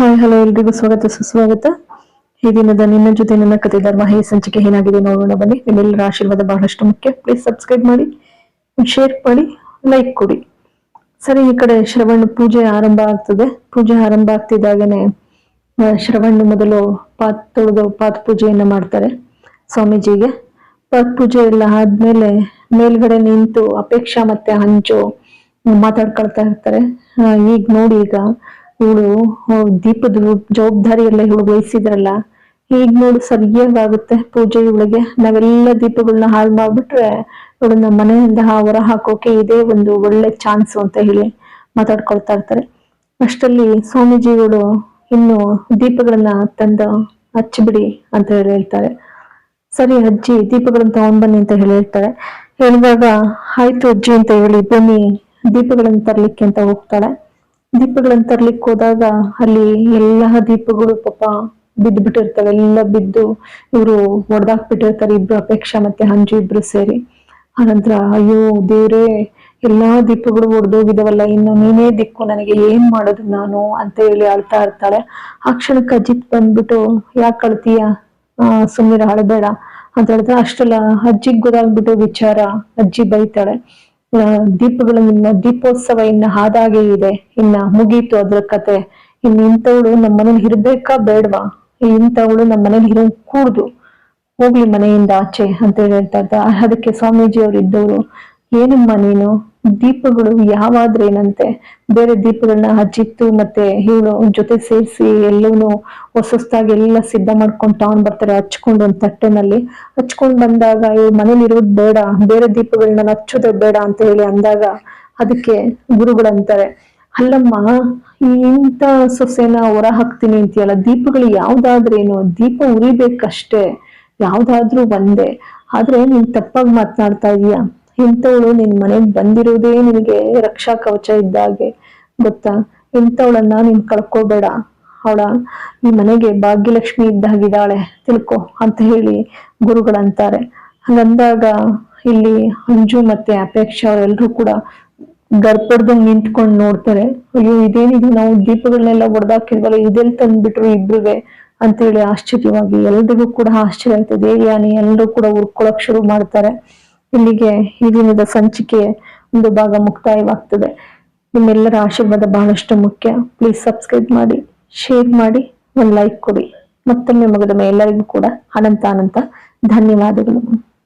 Hi, hello ಎಲ್ರಿಗೂ ಸ್ವಾಗತ, ಸುಸ್ವಾಗತ. ಈ ದಿನದ ನಿನ್ನ ಜೊತೆ ನನ್ನ ಕತೆ ಧರ್ಮ ಹೇ ಸಂಚಿಕೆ ಏನಾಗಿದೆ ನೋಡೋಣ ಬನ್ನಿ. ನಿಮ್ಮೆಲ್ಲರ ಆಶೀರ್ವಾದ ಬಹಳಷ್ಟು ಮುಖ್ಯ. ಪ್ಲೀಸ್ ಸಬ್ಸ್ಕ್ರೈಬ್ ಮಾಡಿ ಶೇರ್ ಮಾಡಿ ಲೈಕ್ ಕೊಡಿ. ಸರಿ, ಈ ಕಡೆ ಶ್ರವಣ ಪೂಜೆ ಆರಂಭ ಆಗ್ತದೆ. ಪೂಜೆ ಆರಂಭ ಆಗ್ತಿದ್ದಾಗನೆ ಶ್ರವಣ ಮೊದಲು ಪಾತ್ ತೊಳೆದು ಪಾತ್ ಪೂಜೆಯನ್ನ ಮಾಡ್ತಾರೆ ಸ್ವಾಮೀಜಿಗೆ. ಪಾತ್ ಪೂಜೆ ಎಲ್ಲ ಆದ್ಮೇಲೆ ಮೇಲ್ಗಡೆ ನಿಂತು ಅಪೇಕ್ಷಾ ಮತ್ತೆ ಹಂಚು ಮಾತಾಡ್ಕೊಳ್ತಾ ಇರ್ತಾರೆ. ಈಗ ನೋಡಿ ಈಗ ಇವಳು ದೀಪದ ಜವಾಬ್ದಾರಿ ಎಲ್ಲ ಇವಳು ವಹಿಸಿದ್ರಲ್ಲ ಈಗ ನೋಡು ಸರಿಯಾಗುತ್ತೆ ಪೂಜೆ ಇವಳಿಗೆ. ನಾವೆಲ್ಲ ದೀಪಗಳನ್ನ ಹಾಳು ಮಾಡ್ಬಿಟ್ರೆ ಇವಳನ್ನ ಮನೆಯಿಂದ ಹೊರ ಹಾಕೋಕೆ ಇದೇ ಒಂದು ಒಳ್ಳೆ ಚಾನ್ಸ್ ಅಂತ ಹೇಳಿ ಮಾತಾಡ್ಕೊಳ್ತಾ ಇರ್ತಾರೆ. ಅಷ್ಟರಲ್ಲಿ ಸ್ವಾಮೀಜಿಗಳು ಇನ್ನು ದೀಪಗಳನ್ನ ತಂದು ಹಚ್ಚಿಬಿಡಿ ಅಂತ ಹೇಳಿ ಹೇಳ್ತಾರೆ. ಸರಿ ಅಜ್ಜಿ, ದೀಪಗಳನ್ನ ತಗೊಂಡ್ ಬನ್ನಿ ಅಂತ ಹೇಳಿ ಹೇಳ್ತಾರೆ. ಹೇಳಿದಾಗ ಆಯ್ತು ಅಜ್ಜಿ ಅಂತ ಹೇಳಿ ಭೂಮಿ ದೀಪಗಳನ್ನ ತರ್ಲಿಕ್ಕೆ ಅಂತ ಹೋಗ್ತಾಳೆ. ದೀಪಗಳನ್ನ ತರ್ಲಿಕ್ಕೆ ಹೋದಾಗ ಅಲ್ಲಿ ಎಲ್ಲಾ ದೀಪಗಳು ಪಾಪ ಬಿದ್ದು ಬಿಟ್ಟಿರ್ತವೆ ಎಲ್ಲ ಬಿದ್ದು ಇವರು ಒಡೆದಾಕ್ಬಿಟ್ಟಿರ್ತಾರೆ, ಇಬ್ರು ಅಪೇಕ್ಷಾ ಮತ್ತೆ ಹಂಜು ಇಬ್ರು ಸೇರಿ. ಆನಂತರ ಅಯ್ಯೋ ದೇವ್ರೇ, ಎಲ್ಲಾ ದೀಪಗಳು ಒಡೆದೋಗಿದಾವಲ್ಲ, ಇನ್ನು ನೀನೇ ದಿಕ್ಕು ನನಗೆ ಏನ್ ಮಾಡೋದು ನಾನು ಅಂತ ಹೇಳಿ ಅಳ್ತಾ ಇರ್ತಾಳೆ. ಆ ಕ್ಷಣಕ್ಕೆ ಅಜಿತ್ ಬಂದ್ಬಿಟ್ಟು, ಯಾಕೆ ಅಳ್ತೀಯ? ಆ ಸುಮ್ಮನೆ ಅಳಬೇಡ ಅಂತ ಹೇಳಿದ್ರೆ ಅಷ್ಟೆಲ್ಲ ಅಜ್ಜಿಗ್ ಗೊತ್ತಾಗ್ಬಿಟ್ಟು ವಿಚಾರ, ಅಜ್ಜಿ ಬೈತಾಳೆ. ದೀಪಗಳು ಇನ್ನ, ದೀಪೋತ್ಸವ ಇನ್ನ ಹಾದಾಗೆ ಇದೆ. ಇನ್ನ ಮುಗೀತು ಅದ್ರ ಕತೆ. ಇನ್ ಇಂಥವಳು ನಮ್ಮ ಮನೇಲಿ ಇರ್ಬೇಕಾ ಬೇಡ್ವಾ? ಇಂಥವಳು ನಮ್ಮ ಮನೇಲಿ ಇರೋ ಕೂಡ್ದು ಹೋಗ್ಲಿ ಮನೆಯಿಂದ ಆಚೆ ಅಂತ ಹೇಳಿ ಹೇಳ್ತಾ ಇದ್ದ. ಅದಕ್ಕೆ ಸ್ವಾಮೀಜಿ ಅವ್ರು ಇದ್ದವರು. ಏನಮ್ಮ ನೀನು? ದೀಪಗಳು ಯಾವಾದ್ರೇನಂತೆ ಬೇರೆ ದೀಪಗಳನ್ನ ಹಚ್ಚಿತ್ತು ಮತ್ತೆ ಇವಳು ಜೊತೆ ಸೇರಿಸಿ ಎಲ್ಲವೂ ಹೊಸದಾಗಿ ಎಲ್ಲ ಸಿದ್ಧ ಮಾಡ್ಕೊಂಡು ತಗೊಂಡ್ ಬರ್ತಾರೆ, ಹಚ್ಕೊಂಡು ಒಂದ್ ತಟ್ಟೆನಲ್ಲಿ. ಹಚ್ಕೊಂಡ್ ಬಂದಾಗ ಇವ್ರು ಮನೇಲಿ ಇರೋದ್ ಬೇಡ, ಬೇರೆ ದೀಪಗಳನ್ನ ಹಚ್ಚೋದೇ ಬೇಡ ಅಂತ ಹೇಳಿ ಅಂದಾಗ ಅದಕ್ಕೆ ಗುರುಗಳಂತಾರೆ ಅಲ್ಲಮ್ಮ, ಈ ಇಂಥ ಸೊಸೆನ ಹೊರ ಹಾಕ್ತೀನಿ ಅಂತೀಯಲ್ಲ, ದೀಪಗಳು ಯಾವ್ದಾದ್ರೇನು ದೀಪ ಉರಿಬೇಕಷ್ಟೇ, ಯಾವ್ದಾದ್ರೂ ಒಂದೇ. ಆದ್ರೆ ನೀನ್ ತಪ್ಪಾಗಿ ಮಾತನಾಡ್ತಾ ಇದೀಯ? ಇಂಥವಳು ನಿನ್ ಮನೆಗ್ ಬಂದಿರೋದೇ ನಿನಗೆ ರಕ್ಷಾ ಕವಚ ಇದ್ದಾಗೆ ಗೊತ್ತಾ? ಇಂಥವಳನ್ನ ನೀನ್ ಕಳ್ಕೋಬೇಡ. ಅವಳ ಈ ಮನೆಗೆ ಭಾಗ್ಯಲಕ್ಷ್ಮಿ ಇದ್ದಾಗಿದ್ದಾಳೆ ತಿಳ್ಕೊ ಅಂತ ಹೇಳಿ ಗುರುಗಳಂತಾರೆ ಹಂಗಂದಾಗ ಇಲ್ಲಿ ಅಂಜು ಮತ್ತೆ ಅಪೇಕ್ಷೆ ಅವರೆಲ್ಲರೂ ಕೂಡ ಗರ್ಪಡ್ದಂಗ್ ನಿಂತ್ಕೊಂಡು ನೋಡ್ತಾರೆ. ಅಯ್ಯೋ ಇದೇನಿದು ನಾವು ದೀಪಗಳನ್ನೆಲ್ಲ ಹೊಡೆದಾಕಿದ್ವಲ್ಲ ಇದೆಲ್ಲಿ ತಂದ್ಬಿಟ್ರು ಇಬ್ರುವೆ ಅಂತ ಹೇಳಿ ಆಶ್ಚರ್ಯವಾಗಿ ಎಲ್ರಿಗೂ ಕೂಡ ಆಶ್ಚರ್ಯ ಆಯ್ತದೆ ದೇವ್ಯಾನಿ ಎಲ್ಲರೂ ಕೂಡ ಉರ್ಕೊಳಕ್ ಶುರು ಮಾಡ್ತಾರೆ. ಇಲ್ಲಿಗೆ ಈ ದಿನದ ಸಂಚಿಕೆ ಒಂದು ಭಾಗ ಮುಕ್ತಾಯವಾಗ್ತದೆ. ನಿಮ್ಮೆಲ್ಲರ ಆಶೀರ್ವಾದ ಬಹಳಷ್ಟು ಮುಖ್ಯ. ಪ್ಲೀಸ್ ಸಬ್ಸ್ಕ್ರೈಬ್ ಮಾಡಿ ಶೇರ್ ಮಾಡಿ, ಒಂದು ಲೈಕ್ ಕೊಡಿ. ಮತ್ತೊಮ್ಮೆ ಮಗದ ಎಲ್ಲರಿಗೂ ಕೂಡ ಅನಂತ ಅನಂತ ಧನ್ಯವಾದಗಳು.